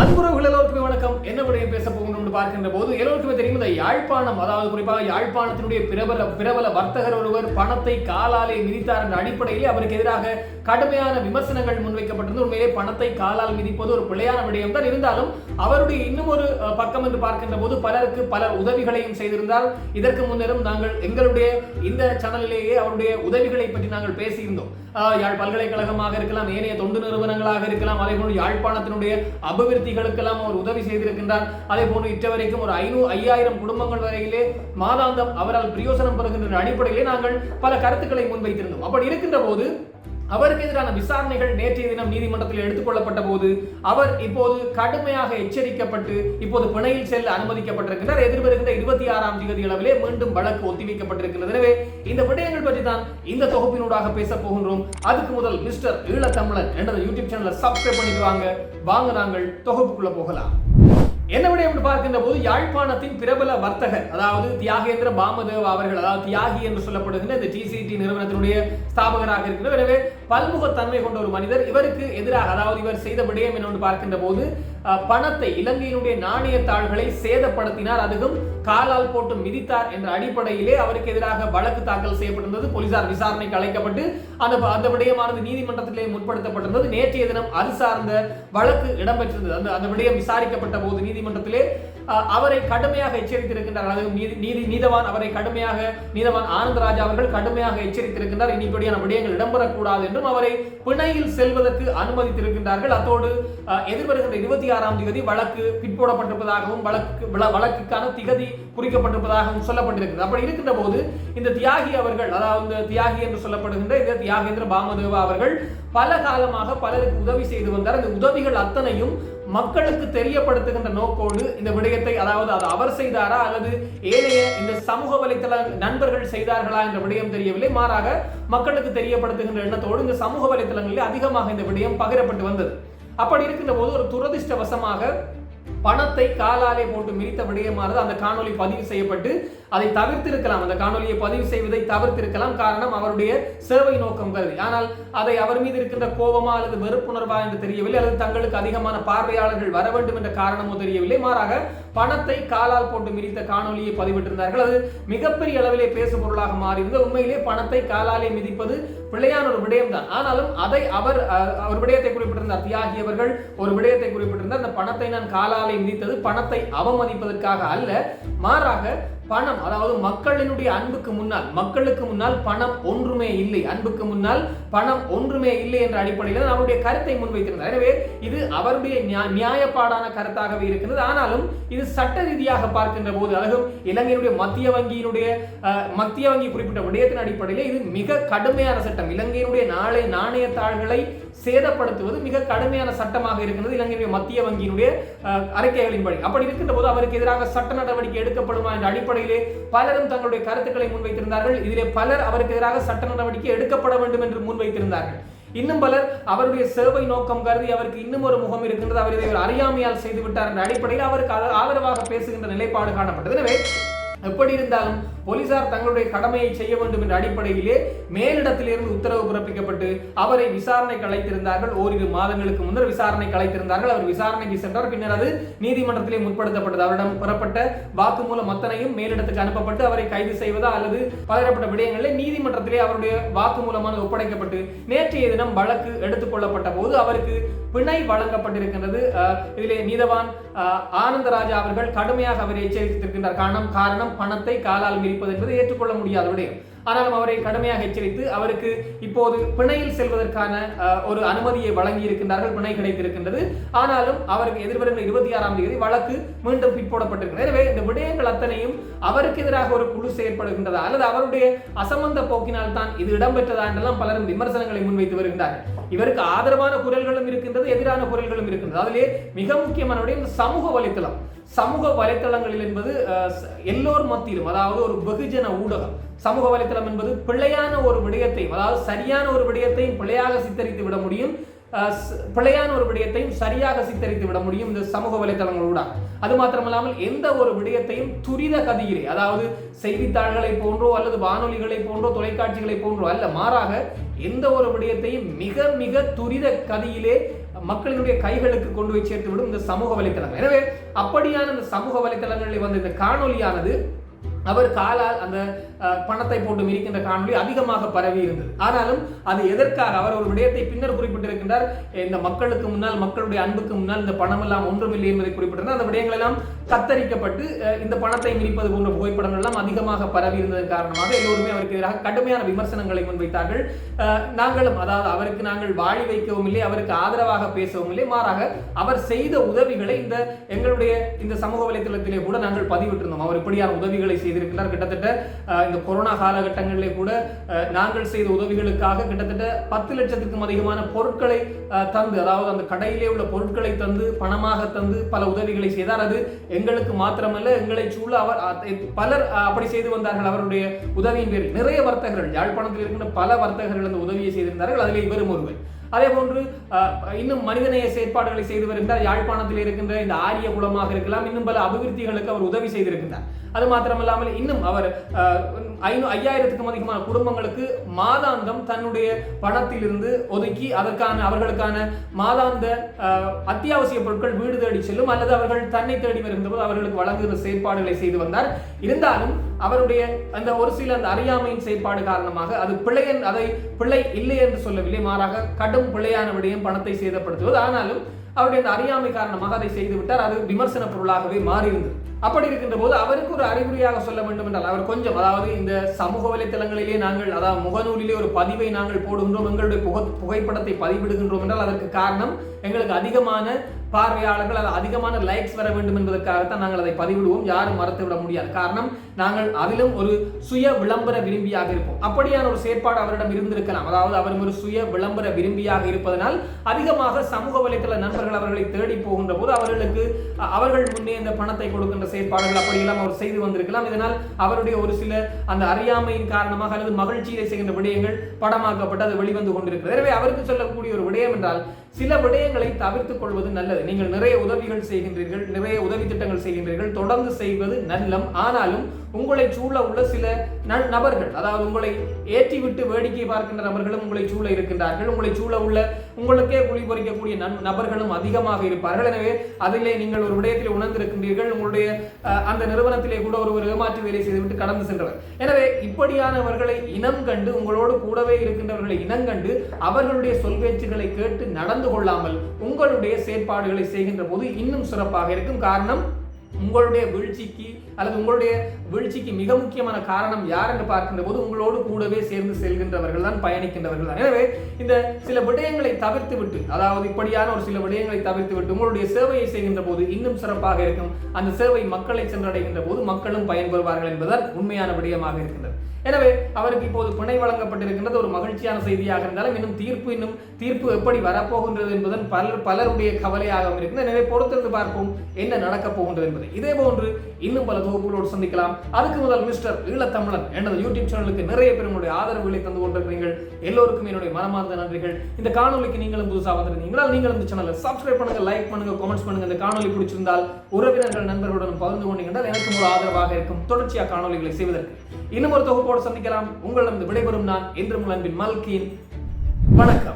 அன்புறவுகள் எல்லோருக்குமே வணக்கம். என்ன விடயம் பேச போகணும்னு என்று பார்க்கின்ற போது எல்லோருக்குமே தெரியும் இந்த யாழ்ப்பாணம் அதாவது குறிப்பாக யாழ்ப்பாணத்தினுடைய பிரபல பிரபல வர்த்தகர் ஒருவர் பணத்தை காலாலே மிதித்தார் என்ற அடிப்படையிலே அவருக்கு எதிராக கடுமையான விமர்சனங்கள் முன்வைக்கப்பட்டிருந்து உண்மையிலே பணத்தை காலால் மிதிப்பது ஒரு பிழையான விடயம் தான். இருந்தாலும் அவருடைய இன்னும் ஒரு பக்கம் என்று பார்க்கின்ற போது பலருக்கு பலர் உதவிகளையும் செய்திருந்தால் இதற்கு முன்னரும் நாங்கள் எங்களுடைய இந்த சேனலிலேயே அவருடைய உதவிகளை பற்றி நாங்கள் பேசியிருந்தோம். யாழ் பல்கலைக்கழகமாக இருக்கலாம் ஏனைய தொண்டு நிறுவனங்களாக இருக்கலாம் அதே போன்று யாழ்ப்பாணத்தினுடைய அபிவிருத்திகளுக்கெல்லாம் அவர் உதவி செய்திருக்கின்றார். அதே போன்று இற்ற வரைக்கும் ஒரு ஐநூறு ஐயாயிரம் குடும்பங்கள் வரையிலே மாதாந்தம் அவரால் பிரயோசனம் பெறுகின்ற அடிப்படையிலே நாங்கள் பல கருத்துக்களை முன்வைத்திருந்தோம். அப்படி இருக்கின்ற போது அவருக்கு எதிரான விசாரணைகள் நேற்றைய தினம் நீதிமன்றத்தில் எடுத்துக்கொள்ளப்பட்ட போது அவர் இப்போது கடுமையாக எச்சரிக்கப்பட்டு இப்போது பிணையில் செல்ல அனுமதிக்கப்பட்டிருக்கிறார் எதிர்வருகின்ற இருபத்தி ஆறாம் தேதி அளவிலே மீண்டும் வழக்கு ஒத்திவைக்கப்பட்டிருக்கிறது எனவே இந்த விடயங்கள் பற்றி தான் இந்த தொகுப்பினூடாக பேச போகின்றோம். அதுக்கு முதல் மிஸ்டர் ஈழத்தமிழன் என்ற யூடியூப் சேனலை சப்ஸ்கிரைப் பண்ணிட்டு வாங்க. வாங்க நாங்கள் தொகுப்புக்குள்ள போகலாம். என்ன விடயம் என்று பார்க்கின்ற போது யாழ்ப்பாணத்தின் பிரபல வர்த்தகர் அதாவது தியாகேந்திர பாமதேவ் அவர்கள் அதாவது தியாகி என்று சொல்லப்படுகின்ற இந்த டிசிடி நிறுவனத்தினுடைய ஸ்தாபகராக இருக்கிறார் எனவே பல்முகத்தன்மை கொண்ட ஒரு மனிதர். இவருக்கு எதிராக அதாவது இவர் செய்த விடயம் என்னவென்று பார்க்கின்ற போது பணத்தை இலங்கையினுடைய நாணயத்தாள்களை சேதப்படுத்தினார். அதுவும் காலால் போட்டு மிதித்தார் என்ற அடிப்படையிலே அவருக்கு எதிராக வழக்கு தாக்கல் செய்யப்பட்டிருந்தது. போலீசார் விசாரணைக்கு அழைக்கப்பட்டு அந்த அந்த விடயமானது நீதிமன்றத்திலே முற்படுத்தப்பட்டிருந்தது. நேற்றைய தினம் அது சார்ந்த வழக்கு இடம்பெற்றிருந்தது. அந்த அந்த விடயம் விசாரிக்கப்பட்ட போது நீதிமன்றத்திலே அவரை கடுமையாக எச்சரித்திருக்கின்றார். அதாவது நீதி நீதி நீதவான் அவரை கடுமையாக நீதவான் ஆனந்தராஜா அவர்கள் கடுமையாக எச்சரித்திருக்கின்றார். இனி இப்படியான விடயங்கள் இடம்பெறக்கூடாது என்றும் அவரை பிணையில் செல்வதற்கு அனுமதித்திருக்கின்றார்கள். அத்தோடு எதிர்வருகின்ற இருபத்தி ஆறாம் தேதி வழக்கு பிற்போடப்பட்டிருப்பதாகவும் வழக்கு வழக்குக்கான திகதி குறிக்கப்பட்டிருப்பதாகவும் சொல்லப்பட்டிருக்கிறது அப்படி இருக்கின்ற போது இந்த தியாகி அவர்கள் அதாவது இந்த தியாகி என்று சொல்லப்படுகின்ற இந்த தியாகேந்திர பாமதேவா அவர்கள் பல காலமாக பலருக்கு உதவி செய்து வந்தார். இந்த உதவிகள் அத்தனையும் மக்களுக்கு தெரியப்படுத்துகின்ற நோக்கோடு இந்த விடயத்தை அதாவது அது அவர் செய்தாரா அல்லது ஏனைய இந்த சமூக வலைத்தள நண்பர்கள் செய்தார்களா என்ற விடயம் தெரியவில்லை. மாறாக மக்களுக்கு தெரியப்படுத்துகின்ற எண்ணத்தோடு இந்த சமூக வலைத்தளங்களில் அதிகமாக இந்த விடயம் பகிரப்பட்டு வந்தது. அப்படி இருக்கின்ற போது ஒரு துரதிர்ஷ்டவசமாக பணத்தை காலாலே போட்டு மிதித்த விடயமானது அந்த காணொளி பதிவு செய்யப்பட்டு அதை தவிர்த்திருக்கலாம். அந்த காணொலியை பதிவு செய்வதை தவிர்த்திருக்கலாம். காரணம் அவருடைய சேவை நோக்கங்கள். ஆனால் அதை அவர் மீது இருக்கின்ற கோபமா அல்லது வெறுப்புணர்வா என்று தெரியவில்லை அல்லது தங்களுக்கு அதிகமான பார்வையாளர்கள் வர வேண்டும் என்ற காரணமோ தெரியவில்லை. மாறாக பணத்தை காலால் போட்டு மிதித்த காணொலியை பதிவிட்டிருந்தார்கள். அது மிகப்பெரிய அளவிலே பேசு பொருளாக மாறியிருந்தது. உண்மையிலே பணத்தை காலாலே மிதிப்பது பிழையான ஒரு விடயம் தான் ஆனாலும் அதை அவர் அஹ், அவர் விடயத்தை குறிப்பிட்டிருந்தார். தியாகி அவர்கள் ஒரு விடயத்தை குறிப்பிட்டிருந்தார். அந்த பணத்தை நான் காலாலே மிதித்தது பணத்தை அவமதிப்பதற்காக அல்ல. மாறாக பணம் அதாவது மக்களினுடைய அன்புக்கு முன்னால் மக்களுக்கு முன்னால் பணம் ஒன்றுமே இல்லை. அன்புக்கு முன்னால் பணம் ஒன்றுமே இல்லை என்ற அடிப்படையில் அவருடைய கருத்தை முன்வைத்திருந்தார். எனவே இது அவருடைய நியாயப்பாடான கருத்தாகவே இருக்கிறது. ஆனாலும் இது சட்ட ரீதியாக பார்க்கின்ற போது அதுவும் இலங்கையினுடைய மத்திய வங்கியினுடைய மத்திய வங்கி குறிப்பிட்ட விடயத்தின் அடிப்படையில் இது மிக கடுமையான சட்டம். இலங்கையினுடைய நாளை நாணயத்தாள்களை சேதப்படுத்துவது மிக கடுமையான சட்டமாக இருக்கிறது. இலங்கையினுடைய மத்திய வங்கியினுடைய அஹ், அறிக்கைகளின்படி அப்படி இருக்கின்ற போது அவருக்கு எதிராக சட்ட நடவடிக்கை எடுக்கப்படுமா என்ற அடிப்படையிலே பலரும் தங்களுடைய கருத்துக்களை முன்வைத்திருந்தார்கள். இதிலே பலர் அவருக்கு எதிராக சட்ட நடவடிக்கை எடுக்கப்பட வேண்டும் என்று முன்வைத்திருந்தார்கள் இன்னும் பலர் அவருடைய சேவை நோக்கம் கருதி அவருக்கு இன்னும் ஒரு முகம் இருக்கின்றது அவர் இதை அறியாமையால் செய்துவிட்டார் என்ற அடிப்படையில் அவருக்கு ஆதரவாக பேசுகின்ற நிலைப்பாடு காணப்பட்டது. எனவே எப்படி இருந்தாலும் போலீசார் தங்களுடைய கடமையை செய்ய வேண்டும் என்ற அடிப்படையிலே மேலிடத்திலிருந்து உத்தரவு பிறப்பிக்கப்பட்டு அவரை விசாரணைக்கு அழைத்திருந்தார்கள். ஓரிரு மாதங்களுக்கு முன்னர் விசாரணைக்கு அழைத்திருந்தார்கள். அவர் விசாரணைக்கு சென்றார் பின்னர் அது நீதிமன்றத்திலே முற்படுத்தப்பட்டது. அவரிடம் பெறப்பட்ட வாக்குமூலம் அத்தனையும் மேலிடத்துக்கு அனுப்பப்பட்டு அவரை கைது செய்வதா அல்லது பலரப்பட்ட விடயங்களில் நீதிமன்றத்திலே அவருடைய வாக்குமூலமானது ஒப்படைக்கப்பட்டு நேற்றைய தினம் வழக்கு எடுத்துக்கொள்ளப்பட்ட போது அவருக்கு பிணை வழங்கப்பட்டிருக்கின்றது. அஹ், இதிலே நீதவான் அஹ், ஆனந்தராஜா அவர்கள் கடுமையாக அவரை எச்சரித்திருக்கின்றார். காரணம் காரணம் பணத்தை காலால் வைப்பது என்பது ஏற்றுக்கொள்ள முடியாத விடயம் ஆனாலும் அவரை கடுமையாக எச்சரித்து அவருக்கு இப்போது பிணையில் செல்வதற்கான அஹ், ஒரு அனுமதியை வழங்கி இருக்கின்றார்கள் பிணை கிடைத்திருக்கின்றது. ஆனாலும் அவருக்கு எதிர்வரும் இருபத்தி ஆறாம் தேதி வழக்கு மீண்டும் பிற்போடப்பட்டிருக்கிறது எனவே இந்த விடயங்கள் அத்தனையும் அவருக்கு எதிராக ஒரு குழு செயற்படுகின்றதா. அல்லது அவருடைய அசம்பந்த போக்கினால் தான் இது இடம்பெற்றதா என்றெல்லாம் பலரும் விமர்சனங்களை முன்வைத்து வருகின்றார்கள். இவருக்கு ஆதரவான குரல்களும் இருக்கின்றது எதிரான குரல்களும் இருக்கின்றது. அதிலே மிக முக்கியமான சமூக வலைத்தளம். சமூக வலைத்தளங்களில் என்பது அஹ், எல்லோர் மத்தியிலும் அதாவது ஒரு வெகுஜன ஊடகம் சமூக வலைத்தளம் என்பது பிழையான ஒரு விடயத்தையும் அதாவது சரியான ஒரு விடயத்தையும் பிழையாக சித்தரித்து விட முடியும். பிழையான ஒரு விடயத்தையும் சரியாக சித்தரித்து விட முடியும் இந்த சமூக வலைத்தளங்களோட. அது மாத்திரமல்லாமல் எந்த ஒரு விடயத்தையும் துரித கதியிலே அதாவது செய்தித்தாள்களை போன்றோ அல்லது வானொலிகளை போன்றோ தொலைக்காட்சிகளை போன்றோ அல்ல மாறாக எந்த ஒரு விடயத்தையும் மிக மிக துரித கதியிலே மக்களினுடைய கைகளுக்கு கொண்டு போய் சேர்த்து விடும் இந்த சமூக வலைத்தளங்கள். எனவே அப்படியான இந்த சமூக வலைத்தளங்களில் வந்து இந்த காணொலியானது அவர் காலால் அந்த பணத்தை போட்டு மிதிக்கின்ற காணொலி அதிகமாக பரவி இருந்தது. ஆனாலும் அது எதற்காக? அவர் ஒரு விடயத்தை பின்னர் குறிப்பிட்டிருக்கின்றார். இந்த மக்களுக்கு முன்னால் மக்களுடைய அன்புக்கு முன்னால் இந்த பணம் எல்லாம் ஒன்றுமில்லை என்பதை குறிப்பிட்டிருந்தார். அந்த விடயங்கள் எல்லாம் கத்தரிக்கப்பட்டு இந்த பணத்தை மிதிப்பது போன்ற புகைப்படங்கள் எல்லாம் அதிகமாக பரவி இருந்ததன் காரணமாக எல்லோருமே அவருக்கு எதிராக கடுமையான விமர்சனங்களை முன்வைத்தார்கள். நாங்களும் அதாவது அவருக்கு நாங்கள் வாழி வைக்கவும் இல்லை அவருக்கு ஆதரவாக பேசவும் இல்லை. மாறாக அவர் செய்த உதவிகளை இந்த எங்களுடைய இந்த சமூக வலைத்தளத்திலே கூட நாங்கள் பதிவிட்டிருந்தோம். அவர் இப்படியான உதவிகளை செய்திருக்கிறார் கிட்டத்தட்ட அந்த கொரோனா காலகட்டங்களிலே கூட நாங்கள் செய்த உதவிகளுக்காக கிட்டத்தட்ட பத்து லட்சத்துக்கும் அதிகமான பொருட்களை தந்து அதாவது அந்த கடையிலே உள்ள பொருட்களை தந்து பணமாக தந்து பல உதவிகளை செய்தார். அது எங்களுக்கு மாத்திரமல்ல எங்களை சூழ அவர் அ- பலர் அப்படி செய்து வந்தார்கள். அவருடைய உதவியின் பேரில் நிறைய வர்த்தகர்கள் யாழ்ப்பாணத்தில் இருக்கின்ற பல வர்த்தகர்கள் அந்த உதவியை செய்திருந்தார்கள். அதில் இவரும் ஒருவர். அதே போன்று இன்னும் மனிதநேய செயற்பாடுகளை செய்து வருகின்றார் யாழ்ப்பாணத்தில் இருக்கின்ற இந்த ஆரிய குலமாக இருக்கலாம் இன்னும் பல அபிவிருத்திகளுக்கு அவர் உதவி செய்திருக்கின்றார். அது மாத்திரமல்லாமல் இன்னும் அவர் ஐநூ ஐயாயிரத்துக்கும் அதிகமான குடும்பங்களுக்கு மாதாந்தம் தன்னுடைய பணத்திலிருந்து ஒதுக்கி அதற்கான அவர்களுக்கான மாதாந்த அஹ், அத்தியாவசிய பொருட்கள் வீடு தேடி செல்லும் அல்லது அவர்கள் தன்னை தேடி வருகின்ற போது அவர்களுக்கு வழங்குகிற செயற்பாடுகளை செய்து வந்தார். இருந்தாலும் அவருடைய அந்த ஒரு சில அந்த அறியாமையின் செயற்பாடு காரணமாக அது பிள்ளையன் அதை பிள்ளை இல்லை என்று சொல்லவில்லை. மாறாக கடும் பிழையான விடயம் பணத்தை சேதப்படுத்துவது. ஆனாலும் அவருடைய அந்த அறியாமை காரணமாக அதை செய்து விட்டார் அது விமர்சன பொருளாகவே மாறியிருந்தது. அப்படி இருக்கின்ற போது அவருக்கு ஒரு அறிகுறியாக சொல்ல வேண்டும் என்றால் அவர் கொஞ்சம் அதாவது இந்த சமூக வலைத்தளங்களிலே நாங்கள் அதாவது முகநூலிலே ஒரு பதிவை நாங்கள் போடுகின்றோம் எங்களுடைய புகை புகைப்படத்தை பதிவிடுகின்றோம் என்றால் அதற்கு காரணம் எங்களுக்கு அதிகமான பார்வையாளர்கள் அது அதிகமான லைக்ஸ் வர வேண்டும் என்பதற்காகத்தான் நாங்கள் அதை பதிவிடுவோம். யாரும் மறத்து விட முடியாது. காரணம் நாங்கள் அதிலும் ஒரு சுய விளம்பர விரும்பியாக இருப்போம். அப்படியான ஒரு செயற்பாடு அவரிடம் இருந்திருக்கலாம். அதாவது அவர் ஒரு சுய விளம்பர விரும்பியாக இருப்பதனால் அதிகமாக சமூக வலைத்தள நண்பர்கள் அவர்களை தேடி போகின்ற போது அவர்களுக்கு அவர்கள் முன்னே இந்த பணத்தை கொடுக்கின்ற செயற்பாடுகள் அப்படியெல்லாம் அவர் செய்து வந்திருக்கலாம். இதனால் அவருடைய ஒரு சில அந்த அறியாமையின் காரணமாக அல்லது மகிழ்ச்சியை செய்கின்ற விடயங்கள் படமாக்கப்பட்டு அது வெளிவந்து கொண்டிருக்கிறது. எனவே அவருக்கு சொல்லக்கூடிய ஒரு விடயம் என்றால் சில விடயங்களை தவிர்த்துக் கொள்வது நல்லது. நீங்கள் நிறைய உதவிகள் செய்கின்றீர்கள் நிறைய உதவி திட்டங்கள் செய்கின்றீர்கள் தொடர்ந்து செய்வது நல்லம். ஆனாலும் உங்களை சூழ உள்ள சில நபர்கள் அதாவது உங்களை ஏற்றி விட்டு வேடிக்கை பார்க்கின்ற நபர்களும் உங்களை சூழ இருக்கின்றார்கள். உங்களை சூழ உள்ள உங்களுக்கே குளிபொறிக்கக்கூடிய நன்- நபர்களும் அதிகமாக இருப்பார்கள். எனவே அதிலே நீங்கள் ஒரு விடயத்தில் உணர்ந்திருக்கின்றீர்கள். உங்களுடைய அந்த நிறுவனத்திலே கூட ஒருவர் ஏமாற்று வேலை செய்துவிட்டு கடந்து சென்றவர். எனவே இப்படியானவர்களை இனம் கண்டு உங்களோடு கூடவே இருக்கின்றவர்களை இனம் கண்டு அவர்களுடைய சொல் பேச்சுகளை கேட்டு நடந்து கொள்ளாமல் உங்களுடைய செயற்பாடுகளை செய்கின்ற போது இன்னும் சிறப்பாக இருக்கும். காரணம் உங்களுடைய வீழ்ச்சிக்கு அல்லது உங்களுடைய வீழ்ச்சிக்கு மிக முக்கியமான காரணம் யார் என்று பார்க்கின்ற போது உங்களோடு கூடவே சேர்ந்து செல்கின்றவர்கள் தான் பயணிக்கின்றவர்கள் தான். எனவே இந்த சில விடயங்களை தவிர்த்து விட்டு அதாவது இப்படியான ஒரு சில விடயங்களை தவிர்த்து விட்டு உங்களுடைய சேவையை செய்கின்ற போது இன்னும் சிறப்பாக இருக்கும். அந்த சேவை மக்களை சென்றடைகின்ற போது மக்களும் பயன்பெறுவார்கள் என்பதால் உண்மையான விடயமாக இருக்கின்றது. எனவே அவருக்கு இப்போது பிணை வழங்கப்பட்டிருக்கின்றது ஒரு மகிழ்ச்சியான செய்தியாக இருந்தாலும் இன்னும் தீர்ப்பு இன்னும் தீர்ப்பு எப்படி வரப்போகின்றது என்பதன் பலர் பலருடைய கவலையாக இருக்கிறது எனவே பொறுத்திருந்து பார்ப்போம் என்ன நடக்கப் போகின்றது என்பதை. இதே போன்று இன்னும் பல தொகுப்புகளோடு சந்திக்கலாம். அதுக்கு முதல் மிஸ்டர் ஈழத்தமிழன் எனது யூடியூப் சேனலுக்கு நிறைய பேர் உங்களுடைய ஆதரவுகளை தந்து கொண்டிருக்கிறீர்கள். எல்லோருக்கும் என்னுடைய மனமார்ந்த நன்றிகள். இந்த காணொலிக்கு நீங்களும் புதுசாக வந்திருந்தீங்களா? நீங்களும் இந்த சேனலை சப்ஸ்கிரைப் பண்ணுங்க லைக் பண்ணுங்க கமெண்ட்ஸ் பண்ணுங்க. இந்த காணொலி பிடிச்சிருந்தால் உறவினர்கள் நண்பர்களுடன் பகிர்ந்து கொண்டீர்கள் எனக்கும் ஒரு ஆதரவாக இருக்கும். தொடர்ச்சியாக காணொலிகளை செய்வதற்கு. இன்னும் ஒரு தொகுப்போடு சந்திக்கலாம். உங்களிடம் விடைபெறும் நான் என்று அன்பின் மல்கின். வணக்கம்.